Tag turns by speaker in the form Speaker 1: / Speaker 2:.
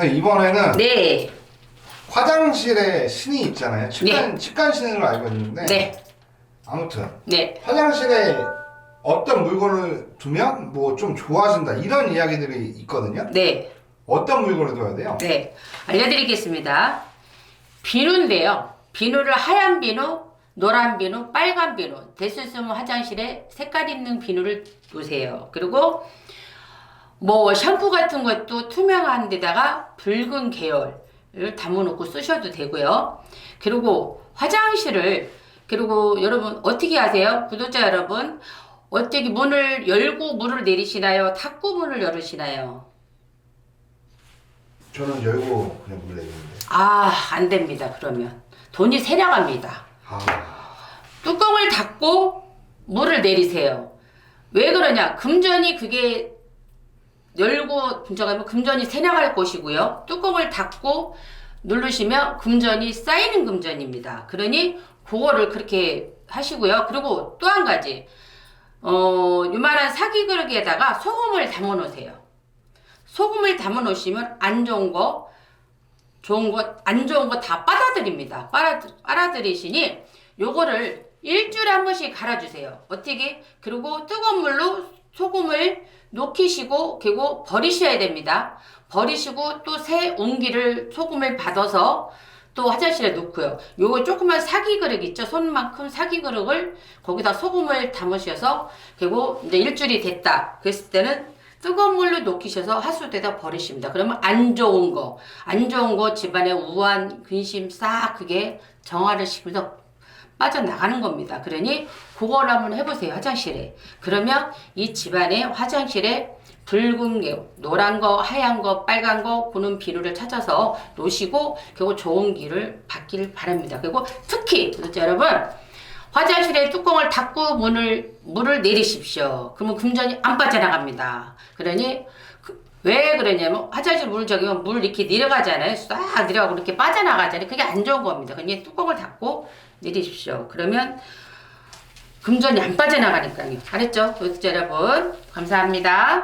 Speaker 1: 선생님, 이번에는
Speaker 2: 네.
Speaker 1: 화장실에 신이 있잖아요. 습관, 습관 신으로 알고 있는데
Speaker 2: 네.
Speaker 1: 아무튼
Speaker 2: 네.
Speaker 1: 화장실에 어떤 물건을 두면 뭐 좀 좋아진다 이런 이야기들이 있거든요.
Speaker 2: 네.
Speaker 1: 어떤 물건을 둬야 돼요?
Speaker 2: 네. 알려드리겠습니다. 비누인데요. 비누를 하얀 비누, 노란 비누, 빨간 비누, 될 수 있으면 화장실에 색깔 있는 비누를 놓으세요. 그리고 뭐 샴푸 같은 것도 투명한 데다가 붉은 계열을 담아놓고 쓰셔도 되고요. 그리고 화장실을 그리고 여러분 어떻게 하세요? 구독자 여러분 어떻게 문을 열고 물을 내리시나요? 닫고 문을 열으시나요?
Speaker 1: 저는 열고 그냥 물 내리는데.
Speaker 2: 아, 안 됩니다. 그러면 돈이 세려갑니다.
Speaker 1: 아,
Speaker 2: 뚜껑을 닫고 물을 내리세요. 왜 그러냐? 금전이 그게 열고 분정하면 금전이 새나갈 것이고요. 뚜껑을 닫고 누르시면 금전이 쌓이는 금전입니다. 그러니 그거를 그렇게 하시고요. 그리고 또 한 가지 어, 요만한 사기 그릇에다가 소금을 담아 놓으세요. 소금을 담아 놓으시면 안 좋은 거 좋은 거, 안 좋은 거 다 빨아들입니다. 빨아, 빨아들이시니 요거를 일주일에 한 번씩 갈아주세요. 어떻게? 그리고 뜨거운 물로 소금을 녹이시고 그리고 버리셔야 됩니다. 버리시고 또 새 온기를 소금을 받아서 또 화장실에 놓고요. 요거 조그만 사기 그릇 있죠? 손만큼 사기 그릇을 거기다 소금을 담으셔서 그리고 이제 일주일이 됐다. 그랬을 때는 뜨거운 물로 녹이셔서 하수대다 버리십니다. 그러면 안 좋은 거, 안 좋은 거 집안에 우한, 근심 싹 그게 정화를 시키면서 빠져나가는 겁니다. 그러니 그걸 한번 해보세요. 화장실에. 그러면 이 집안의 화장실에 붉은 게, 노란 거, 하얀 거, 빨간 거, 고는 비누를 찾아서 놓으시고 그리고 좋은 기를 받기를 바랍니다. 그리고 특히 여러분 화장실에 뚜껑을 닫고 문을 물을 내리십시오. 그러면 금전이 안 빠져나갑니다. 그러니 그- 왜 그러냐면 화장실 물 저기면 물 이렇게 내려가잖아요. 싹 내려가고 이렇게 빠져나가잖아요. 그게 안 좋은 겁니다. 그러니 뚜껑을 닫고 내리십시오. 그러면 금전이 안 빠져나가니까요. 알았죠? 구독자 여러분 감사합니다.